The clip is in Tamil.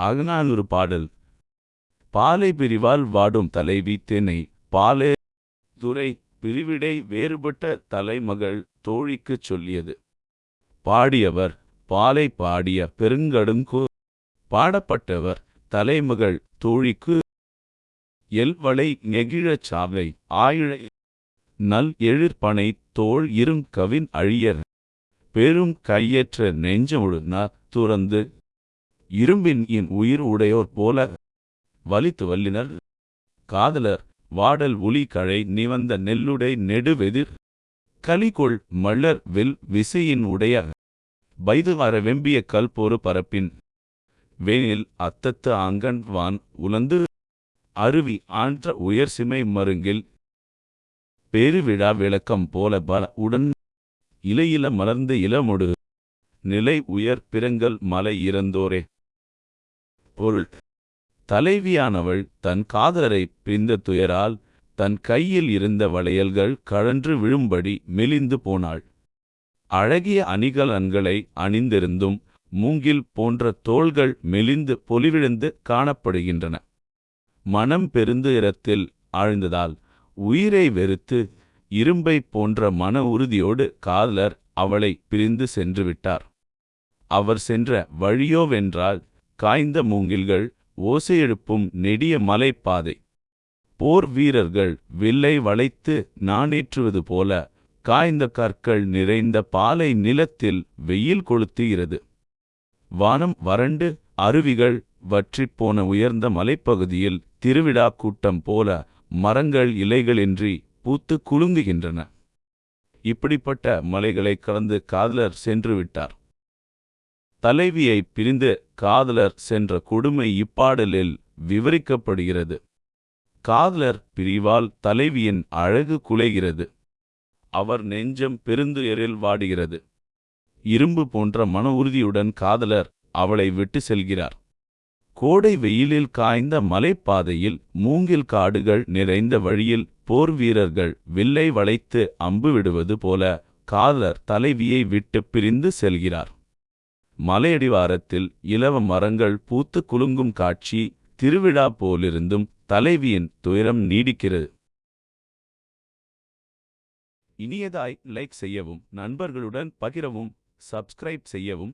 அகநானூறு பாடல். பாலை பிரிவால் வாடும் தலைவி தெனை பாலே துரை பிரிவிடை வேறுபட்ட தலைமகள் தோழிக்குச் சொல்லியது. பாடியவர் பாலை பாடிய பெருங்கடுங்கு பாடப்பட்டவர் தலைமகள் தோழிக்கு எல்வளை நெகிழச் சாவை ஆயிழை நல் எழிற்பனை தோள் இருங் கவின் அழியர். பெரும் கையற்ற நெஞ்சமுழுனா துறந்து இரும்பின் என் உயிர் உடையோர் போல வலித்து வல்லினர். காதலர் வாடல் உளி கழை நிவந்த நெல்லுடை நெடுவெதிர். கலிகொள் மள்ளர் வில் விசையின் உடைய வைது வர வெம்பிய கல் பரப்பின். வேனில் அத்தத்து ஆங்கன் வான் உலந்து அருவி ஆன்ற உயர் சிமை மருங்கில். பெருவிழா விளக்கம் போல பல உடன் இலையில மலர்ந்த இளமொடு. நிலை உயர் பிறங்கள் மலை இறந்தோரே. பொருள். தலைவியானவள் தன் காதலரை பிரிந்த துயரால் தன் கையில் இருந்த வளையல்கள் கழன்று விழும்படி மெலிந்து போனாள். அழகிய அணிகலன்களை அணிந்திருந்தும் மூங்கில் போன்ற தோள்கள் மெலிந்து பொலிவிழந்து காணப்படுகின்றன. மனம் பெருந்துயரத்தில் ஆழ்ந்ததால் உயிரை வெறுத்து இரும்பை போன்ற மன உறுதியோடு காதலர் அவளை பிரிந்து சென்றுவிட்டார் அவர் சென்ற வழியோவென்றால் காய்ந்த மூங்கில்கள் ஓசையெழுப்பும் நெடிய மலைப்பாதை. போர் வீரர்கள் வில்லை வளைத்து நாணேற்றுவது போல காய்ந்த கற்கள் நிறைந்த பாலை நிலத்தில் வெயில் கொளுத்துகிறது. வானம் வறண்டு அருவிகள் வற்றிப்போன உயர்ந்த மலைப்பகுதியில் திருவிழா கூட்டம் போல மரங்கள் இலைகளின்றி பூத்து குலுங்குகின்றன. இப்படிப்பட்ட மலைகளை கலந்து காதலர் சென்று விட்டார். தலைவியை பிரிந்து காதலர் சென்ற கொடுமை இப்பாடலில் விவரிக்கப்படுகிறது. காதலர் பிரிவால் தலைவியின் அழகு குலைகிறது. அவர் நெஞ்சம் பெருந்துயரில் வாடுகிறது. இரும்பு போன்ற மன உறுதியுடன் காதலர் அவளை விட்டு செல்கிறார். கோடை வெயிலில் காய்ந்த மலைப்பாதையில் மூங்கில் காடுகள் நிறைந்த வழியில் போர் வீரர்கள் வில்லை வளைத்து அம்பு விடுவது போல காதலர் தலைவியை விட்டு பிரிந்து செல்கிறார். மலையடிவாரத்தில் இலவ மரங்கள் பூத்து குலுங்கும் காட்சி திருவிழா போலிருந்தும் தலைவியின் துயரம் நீடிக்கிறது. இனியதாய் லைக் செய்யவும் நண்பர்களுடன் பகிரவும் சப்ஸ்கிரைப் செய்யவும்.